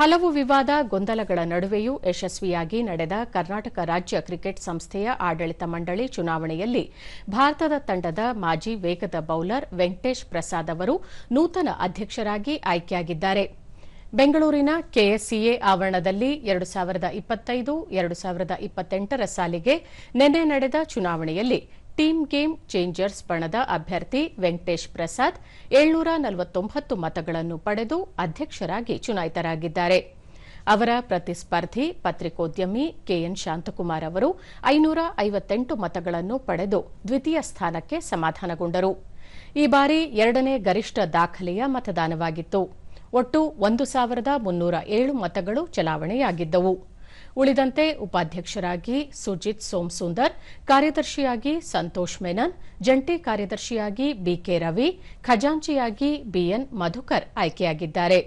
ಹಲವು ವಿವಾದ ಗೊಂದಲಗಳ ನಡುವೆಯೂ ಯಶಸ್ವಿಯಾಗಿ ನಡೆದ ಕರ್ನಾಟಕ ರಾಜ್ಯ ಕ್ರಿಕೆಟ್ ಸಂಸ್ಥೆಯ ಆಡಳಿತ ಮಂಡಳಿ ಚುನಾವಣೆಯಲ್ಲಿ ಭಾರತದ ತಂಡದ ಮಾಜಿ ವೇಗದ ಬೌಲರ್ ವೆಂಕಟೇಶ್ ಪ್ರಸಾದ್ ಅವರು ನೂತನ ಅಧ್ಯಕ್ಷರಾಗಿ ಆಯ್ಕೆಯಾಗಿದ್ದಾರೆ. ಬೆಂಗಳೂರಿನ ಕೆಎಸ್ಸಿಎ ಆವರಣದಲ್ಲಿ ಎರಡು ಸಾವಿರದ ಇಪ್ಪತ್ತೈದು, ಎರಡು ಸಾವಿರದ ಇಪ್ಪತ್ತೆಂಟರ ಸಾಲಿಗೆ ನಿನ್ನೆ ನಡೆದ ಚುನಾವಣೆಯಲ್ಲಿ ಟೀಮ್ ಗೇಮ್ ಚೇಂಜರ್ಸ್ ಬಣದ ಅಭ್ಯರ್ಥಿ ವೆಂಕಟೇಶ್ ಪ್ರಸಾದ್ ಏಳ್ನೂರ ನಲವತ್ತೊಂಬತ್ತು ಮತಗಳನ್ನು ಪಡೆದು ಅಧ್ಯಕ್ಷರಾಗಿ ಚುನಾಯಿತರಾಗಿದ್ದಾರೆ. ಅವರ ಪ್ರತಿಸ್ಪರ್ಧಿ ಪತ್ರಿಕೋದ್ಯಮಿ ಕೆಎನ್ ಶಾಂತಕುಮಾರ್ ಅವರು ಐನೂರ ಐವತ್ತೆಂಟು ಮತಗಳನ್ನು ಪಡೆದು ದ್ವಿತೀಯ ಸ್ಥಾನಕ್ಕೆ ಸಮಾಧಾನಗೊಂಡರು. ಈ ಬಾರಿ ಎರಡನೇ ಗರಿಷ್ಠ ದಾಖಲೆಯ ಮತದಾನವಾಗಿತ್ತು. ಒಟ್ಟು ಒಂದು ಸಾವಿರದ ಮುನ್ನೂರ ಏಳು ಮತಗಳು ಚಲಾವಣೆಯಾಗಿದ್ದವು. ಉಳಿದಂತೆ ಉಪಾಧ್ಯಕ್ಷರಾಗಿ ಸುಜಿತ್ ಸೋಮಸುಂದರ್ ಕಾರ್ಯದರ್ಶಿಯಾಗಿ ಸಂತೋಷ್ ಮೆನನ್ ಜಂಟಿ ಕಾರ್ಯದರ್ಶಿಯಾಗಿ ಬಿಕೆ ರವಿ ಖಜಾಂಚಿಯಾಗಿ ಬಿಎನ್ ಮಧುಕರ್ ಆಯ್ಕೆಯಾಗಿದ್ದಾರೆ